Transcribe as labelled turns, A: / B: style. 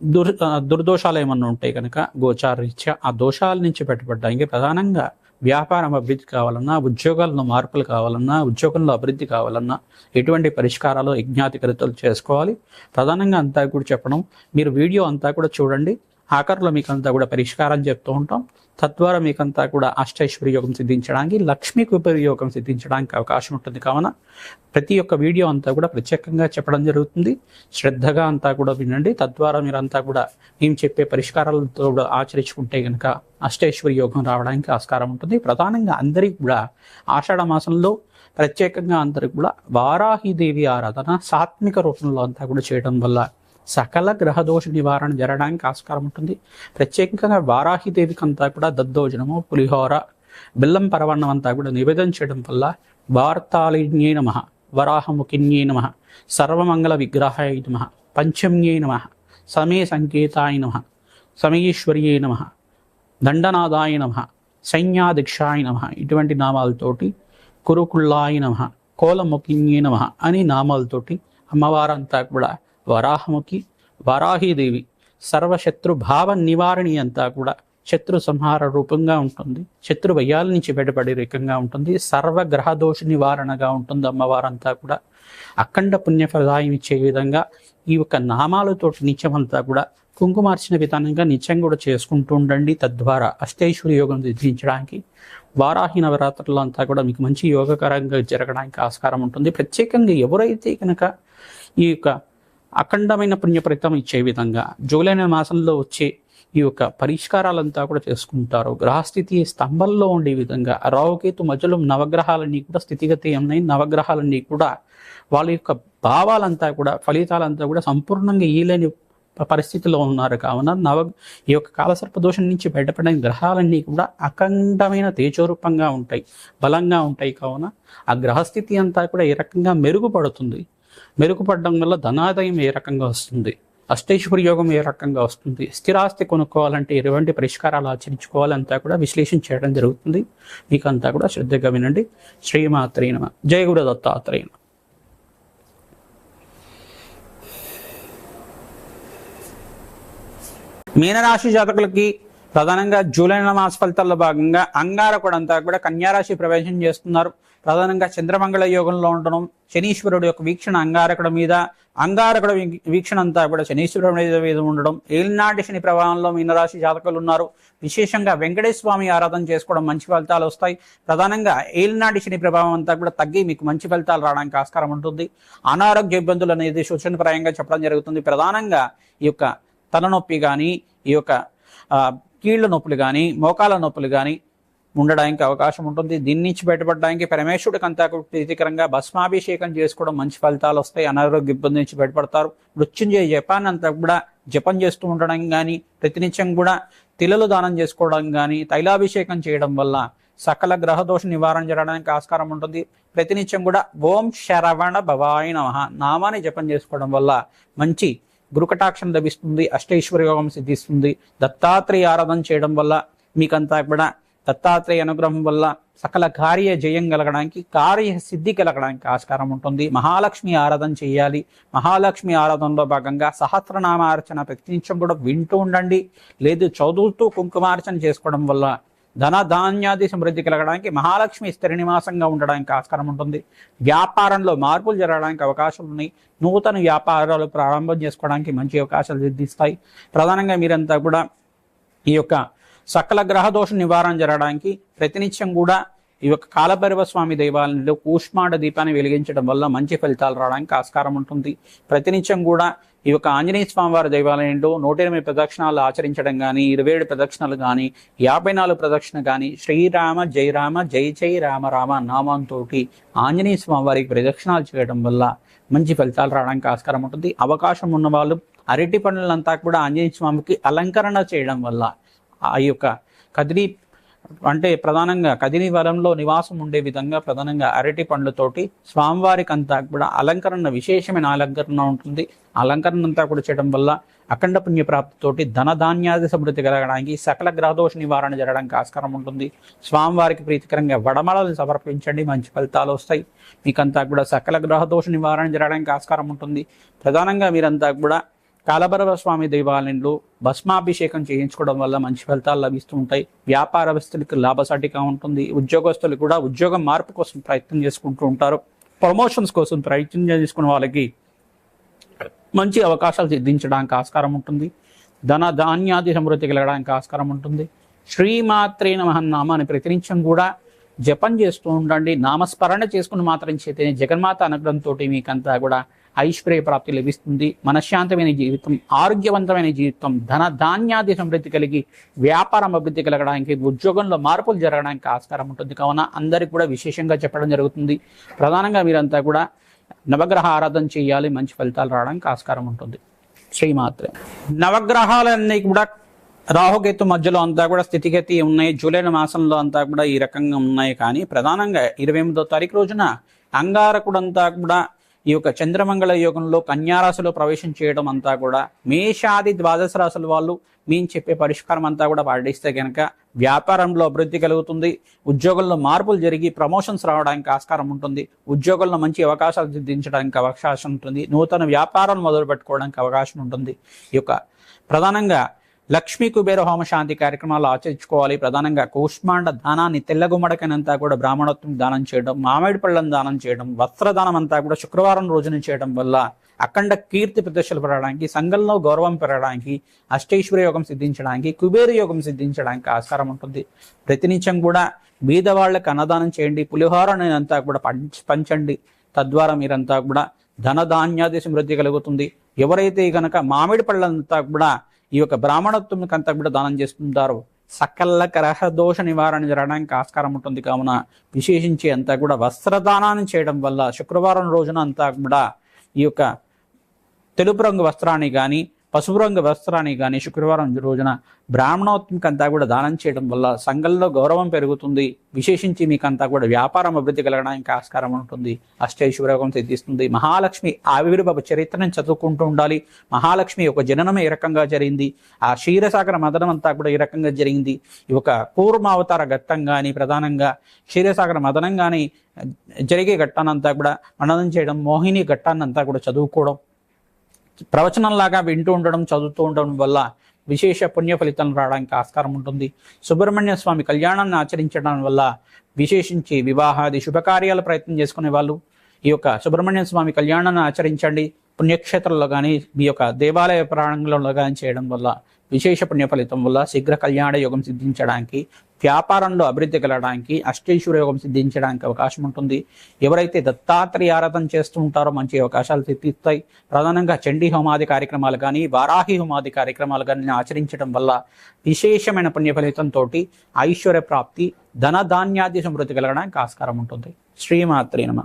A: దుర్ దుర్దోషాలు ఏమన్నా ఉంటే కనుక గోచార రీత్యా ఆ దోషాల నుంచి పెట్టబడ్డానికి ప్రధానంగా వ్యాపారం అభివృద్ధి కావాలన్నా ఉద్యోగాల్లో మార్పులు కావాలన్నా ఉద్యోగంలో అభివృద్ధి కావాలన్నా ఎటువంటి పరిష్కారాలు యజ్ఞాతికరితలు చేసుకోవాలి. ప్రధానంగా అంతా కూడా చెప్పడం మీరు వీడియో అంతా కూడా చూడండి. ఆఖరిలో మీకు అంతా కూడా పరిష్కారం చెప్తూ ఉంటాం. తద్వారా మీకంతా కూడా అష్టైశ్వర్య యోగం సిద్ధించడానికి లక్ష్మీకి ఉపయోగం సిద్ధించడానికి అవకాశం ఉంటుంది. కావున ప్రతి ఒక్క వీడియో అంతా కూడా ప్రత్యేకంగా చెప్పడం జరుగుతుంది. శ్రద్ధగా అంతా కూడా వినండి. తద్వారా మీరంతా కూడా మేము చెప్పే పరిష్కారాలతో కూడా ఆచరించుకుంటే కనుక అష్టైశ్వర్య యోగం రావడానికి ఆస్కారం ఉంటుంది. ప్రధానంగా అందరికీ కూడా ఆషాఢ మాసంలో ప్రత్యేకంగా అందరికి కూడా వారాహిదేవి ఆరాధన సాత్విక రూపంలో అంతా కూడా చేయడం వల్ల సకల గ్రహదోష నివారణ జరగడానికి ఆస్కారం ఉంటుంది. ప్రత్యేకంగా వారాహిదేవికి అంతా కూడా దద్దోజనము పులిహోర బెల్లం పరవన్నం అంతా కూడా నివేదన చేయడం వల్ల వార్తాళిన్యే నమ వరాహముఖిన్యే నమ సర్వమంగళ విగ్రహాయ నమ పంచమ్యే నమ సమయ సంకేతాయ నమ సమయేశ్వర్యే నమ దండనాదాయ నమ సైన్యాధిక్షాయ నమ ఇటువంటి నామాలతోటి కురుకుళ్ళాయ నమ కోలముఖిన్యే నమ అని నామాలతోటి అమ్మవారంతా కూడా వరాహముఖి వరాహీదేవి సర్వశత్రు భావ నివారణి అంతా కూడా శత్రు సంహార రూపంగా ఉంటుంది. శత్రు భయాల నుంచి బయటపడే రకంగా ఉంటుంది. సర్వ గ్రహ దోష నివారణగా ఉంటుంది అమ్మవారంతా కూడా. అఖండ పుణ్యఫలదాయం ఇచ్చే విధంగా ఈ యొక్క నామాలతో నిత్యమంతా కూడా కుంకుమార్చిన విధానంగా నిత్యం కూడా చేసుకుంటూ ఉండండి. తద్వారా అష్టైశ్వరి యోగం సిద్ధించడానికి వారాహి నవరాత్రులు అంతా కూడా మీకు మంచి యోగకరంగా జరగడానికి ఆస్కారం ఉంటుంది. ప్రత్యేకంగా ఎవరైతే కనుక ఈ యొక్క అఖండమైన పుణ్యఫలితం ఇచ్చే విధంగా జూలై నెల మాసంలో వచ్చే ఈ యొక్క పరిష్కారాలంతా కూడా చేసుకుంటారు గ్రహస్థితి స్తంభంలో ఉండే విధంగా రావుకేతు మధ్యలో నవగ్రహాలన్నీ కూడా స్థితిగతి ఉన్నాయి నవగ్రహాలన్నీ కూడా వాళ్ళ యొక్క భావాలంతా కూడా ఫలితాలంతా కూడా సంపూర్ణంగా ఈలేని పరిస్థితిలో ఉన్నారు. కావున నవ ఈ యొక్క కాలసర్ప దోషం నుంచి బయటపడిన గ్రహాలన్నీ కూడా అఖండమైన తేజోరూపంగా ఉంటాయి. బలంగా ఉంటాయి. కావున ఆ గ్రహస్థితి అంతా కూడా ఈ రకంగా మెరుగుపడుతుంది. మెరుగుపడడం వల్ల ధనాదాయం ఏ రకంగా వస్తుంది? అష్టైశ్వర్య యోగం ఏ రకంగా వస్తుంది? స్థిరాస్తి కొనుక్కోవాలంటే ఎటువంటి పరిష్కారాలు ఆచరించుకోవాలంతా కూడా విశ్లేషణ చేయడం జరుగుతుంది. మీకు అంతా కూడా శ్రద్ధగా వినండి. శ్రీమాత్రేయ జయగుడ దత్తాత్రేయన మీనరాశి జాతకులకి ప్రధానంగా జూలై నెల మాస ఫలితాల్లో భాగంగా అంగారకుడంతా కూడా కన్యారాశి ప్రవేశం చేస్తున్నారు. ప్రధానంగా చంద్రమంగళ యోగంలో ఉండడం శనీశ్వరుడు యొక్క వీక్షణ అంగారకుడు మీద అంగారకుడు వీక్షణ అంతా కూడా శనీశ్వరుడు మీద ఉండడం. ఏలినాటి శని ప్రభావంలో మీనరాశి జాతకులు ఉన్నారు. విశేషంగా వెంకటేశ్వర స్వామి ఆరాధన చేసుకోవడం మంచి ఫలితాలు వస్తాయి. ప్రధానంగా ఏలినాటి శని ప్రభావం అంతా కూడా తగ్గి మీకు మంచి ఫలితాలు రావడానికి ఆస్కారం ఉంటుంది. అనారోగ్య ఇబ్బందులు అనేది సూచనప్రాయంగా చెప్పడం జరుగుతుంది. ప్రధానంగా ఈ యొక్క తలనొప్పి కానీ ఈ యొక్క కీళ్ళ నొప్పులు కానీ మోకాల నొప్పులు కానీ ఉండడానికి అవకాశం ఉంటుంది. దీని నుంచి బయటపడడానికి పరమేశ్వరుడికి అంతా ప్రీతికరంగా భస్మాభిషేకం చేసుకోవడం మంచి ఫలితాలు వస్తాయి. అనారోగ్య ఇబ్బంది నుంచి బయటపడతారు. మృత్యుంజయ జపాన్ అంతా కూడా జపం చేస్తూ ఉండడం కానీ ప్రతినిత్యం కూడా తిలలు దానం చేసుకోవడం కానీ తైలాభిషేకం చేయడం వల్ల సకల గ్రహదోష నివారణ జరగడానికి ఆస్కారం ఉంటుంది. ప్రతినిత్యం కూడా ఓం శరవణ భవాయ నమ నామాన్ని జపం చేసుకోవడం వల్ల మంచి గురుకటాక్షం లభిస్తుంది. అష్టైశ్వర్యోగం సిద్ధిస్తుంది. దత్తాత్రేయ ఆరాధన చేయడం వల్ల మీకంతా కూడా దత్తాత్రేయ అనుగ్రహం వల్ల సకల కార్య జయం కలగడానికి కార్య సిద్ధి కలగడానికి ఆస్కారం ఉంటుంది. మహాలక్ష్మి ఆరాధన చేయాలి. మహాలక్ష్మి ఆరాధనలో భాగంగా సహస్రనామార్చన ప్రతినిత్యం కూడా వింటూ ఉండండి. లేదు చదువుతూ కుంకుమార్చన చేసుకోవడం వల్ల ధన ధాన్యాది సమృద్ధి కలగడానికి మహాలక్ష్మి స్థిర నివాసంగా ఉండడానికి ఆస్కారం ఉంటుంది. వ్యాపారంలో మార్పులు జరగడానికి అవకాశాలు ఉన్నాయి. నూతన వ్యాపారాలు ప్రారంభం చేసుకోవడానికి మంచి అవకాశాలు సిద్ధిస్తాయి. ప్రధానంగా మీరంతా కూడా ఈ యొక్క సకల గ్రహదోష నివారణ జరగడానికి ప్రతినిత్యం కూడా ఈ యొక్క కాలభైరవ స్వామి దేవాలయంలో కూష్మాండ దీపాన్ని వెలిగించడం వల్ల మంచి ఫలితాలు రావడానికి ఆస్కారం ఉంటుంది. ప్రతినిత్యం కూడా ఈ యొక్క ఆంజనేయ స్వామివారి దేవాలయంలో నూట ఎనిమిది ప్రదక్షిణాలు ఆచరించడం కానీ ఇరవై ఏడు ప్రదక్షిణలు కానీ యాభై నాలుగు ప్రదక్షిణ కానీ శ్రీరామ జై రామ జై జై రామ రామ నామంతో ఆంజనేయ స్వామి వారికి ప్రదక్షిణాలు చేయడం వల్ల మంచి ఫలితాలు రావడానికి ఆస్కారం ఉంటుంది. అవకాశం ఉన్న వాళ్ళు అరటి పనులంతా కూడా ఆంజనేయ స్వామికి అలంకరణ చేయడం వల్ల ఆ యొక్క కదిరి అంటే ప్రధానంగా కదిరి వరంలో నివాసం ఉండే విధంగా ప్రధానంగా అరటి పండ్లతోటి స్వామివారికి అంతా కూడా అలంకరణ విశేషమైన అలంకరణ ఉంటుంది. అలంకరణ అంతా కూడా చేయడం వల్ల అఖండ పుణ్య ప్రాప్తితోటి ధన సమృద్ధి కలగడానికి సకల గ్రహదోష నివారణ జరగడానికి ఆస్కారం ఉంటుంది. స్వామివారికి ప్రీతికరంగా వడమలని సమర్పించండి మంచి ఫలితాలు వస్తాయి. మీకంతా కూడా సకల గ్రహదోష నివారణ జరగడానికి ఆస్కారం ఉంటుంది. ప్రధానంగా మీరంతా కూడా కాలభైరవ స్వామి దేవాలయంలో భస్మాభిషేకం చేయించుకోవడం వల్ల మంచి ఫలితాలు లభిస్తూ ఉంటాయి. వ్యాపారస్తులకు లాభసాటిగా ఉంటుంది. ఉద్యోగస్తులు కూడా ఉద్యోగం మార్పు కోసం ప్రయత్నం చేసుకుంటూ ఉంటారు. ప్రమోషన్స్ కోసం ప్రయత్నం చేసుకున్న వాళ్ళకి మంచి అవకాశాలు సిద్ధించడానికి ఆస్కారం ఉంటుంది. ధన ధాన్యాది సమృద్ధి కలగడానికి ఆస్కారం ఉంటుంది. శ్రీమాత్రే నమః నామాన్ని ప్రతినిత్యం కూడా జపం చేస్తూ ఉండండి. నామస్మరణ చేసుకుని మాత్రం చేతనే జగన్మాత అనుగ్రహంతో మీకంతా కూడా ఐశ్వర్య ప్రాప్తి లభిస్తుంది. మనశ్శాంతమైన జీవితం ఆరోగ్యవంతమైన జీవితం ధన ధాన్యాది సమృద్ధి కలిగి వ్యాపారం అభివృద్ధి కలగడానికి ఉద్యోగంలో మార్పులు జరగడానికి ఆస్కారం ఉంటుంది. కావున అందరికి కూడా విశేషంగా చెప్పడం జరుగుతుంది. ప్రధానంగా మీరంతా కూడా నవగ్రహ ఆరాధన చేయాలి. మంచి ఫలితాలు రావడానికి ఆస్కారం ఉంటుంది. శ్రీమాత్రే. నవగ్రహాలన్నీ కూడా రాహుకేతు మధ్యలో అంతా కూడా స్థితిగతి ఉన్నాయి. జూలై మాసంలో అంతా కూడా ఈ రకంగా ఉన్నాయి. కానీ ప్రధానంగా ఇరవై ఎనిమిదో తారీఖు రోజున అంగారకుడు అంతా కూడా ఈ యొక్క చంద్రమంగళ యోగంలో కన్యారాశిలో ప్రవేశం చేయడం అంతా కూడా మేషాది ద్వాదశ రాశుల వాళ్ళు మేము చెప్పే పరిష్కారం అంతా కూడా పాటిస్తే కనుక వ్యాపారంలో అభివృద్ధి కలుగుతుంది. ఉద్యోగంలో మార్పులు జరిగి ప్రమోషన్స్ రావడానికి ఆస్కారం ఉంటుంది. ఉద్యోగంలో మంచి అవకాశాలు సిద్ధించడానికి అవకాశం ఉంటుంది. నూతన వ్యాపారాలు మొదలు పెట్టుకోవడానికి అవకాశం ఉంటుంది. ఈ యొక్క ప్రధానంగా లక్ష్మీ కుబేర హోమ శాంతి కార్యక్రమాలు ఆచరించుకోవాలి. ప్రధానంగా కూష్మాండ దానాన్ని తెల్లగుమ్మడికనంతా కూడా బ్రాహ్మణత్వం దానం చేయడం మామిడి పళ్ళను దానం చేయడం వస్త్రదానం అంతా కూడా శుక్రవారం రోజున చేయడం వల్ల అఖండ కీర్తి ప్రదర్శనలు పెరగడానికి సంఘంలో గౌరవం పెరగడానికి అష్టైశ్వర్య యోగం సిద్ధించడానికి కుబేర యోగం సిద్ధించడానికి ఆస్కారం ఉంటుంది. ప్రతినిత్యం కూడా బీదవాళ్ళకు అన్నదానం చేయండి. పులిహోరని అంతా కూడా పంచ పంచండి. తద్వారా మీరంతా కూడా ధన ధాన్యాది సమృద్ధి కలుగుతుంది. ఎవరైతే కనుక మామిడి పళ్ళంతా కూడా ఈ యొక్క బ్రాహ్మణత్వం అంతా కూడా దానం చేస్తుంటారు. సకల గ్రహ దోష నివారణ జరగడానికి ఆస్కారం ఉంటుంది. కావున విశేషించి అంతా కూడా వస్త్రదానాన్ని చేయడం వల్ల శుక్రవారం రోజున అంతా కూడా ఈ యొక్క తెలుపు రంగు వస్త్రాన్ని కానీ పసుపు రంగు వస్త్రాన్ని కానీ శుక్రవారం రోజున బ్రాహ్మణోత్మికంతా కూడా దానం చేయడం వల్ల సంఘంలో గౌరవం పెరుగుతుంది. విశేషించి మీకంతా కూడా వ్యాపారం అభివృద్ధి కలగడానికి ఆస్కారం ఉంటుంది. అష్టైశ్వర్యోగం సిద్ధిస్తుంది. మహాలక్ష్మి ఆవిర్భవ చరిత్రను చదువుకుంటూ ఉండాలి. మహాలక్ష్మి యొక్క జననం ఏ రకంగా జరిగింది. ఆ క్షీరసాగర మదనం అంతా కూడా ఈ రకంగా జరిగింది. ఈ యొక్క కూర్మావతార ఘట్టం కానీ ప్రధానంగా క్షీరసాగర మదనం కానీ జరిగే ఘట్టానంతా కూడా మననం చేయడం మోహిని ఘట్టాన్నంతా కూడా చదువుకోవడం ప్రవచనంలాగా వింటూ ఉండడం చదువుతూ ఉండడం వల్ల విశేష పుణ్య ఫలితం రావడానికి ఆస్కారం ఉంటుంది. సుబ్రహ్మణ్య స్వామి కళ్యాణాన్ని ఆచరించడం వల్ల విశేషించి వివాహాది శుభకార్యాల ప్రయత్నం చేసుకునే వాళ్ళు. ఈ యొక్క సుబ్రహ్మణ్య స్వామి కళ్యాణాన్ని ఆచరించండి. పుణ్యక్షేత్రంలో కానీ మీ యొక్క దేవాలయ ప్రాంగణంలో కానీ చేయడం వల్ల విశేష పుణ్య ఫలితం వల్ల శీఘ్ర కళ్యాణ యోగం సిద్ధించడానికి వ్యాపారంలో అభివృద్ధి కలగడానికి అష్టేశ్వర యోగం సిద్ధించడానికి అవకాశం ఉంటుంది. ఎవరైతే దత్తాత్రేయ ఆరాధన చేస్తూ ఉంటారో మంచి అవకాశాలు సిద్ధిస్తాయి ప్రధానంగా చండీ హోమాది కార్యక్రమాలు కానీ వారాహి హోమాది కార్యక్రమాలు కానీ ఆచరించడం వల్ల విశేషమైన పుణ్య ఫలితంతో ఐశ్వర్య ప్రాప్తి ధన ధాన్యాది సమృద్ధి కలగడానికి ఆస్కారం ఉంటుంది. శ్రీమాత్రే నమ.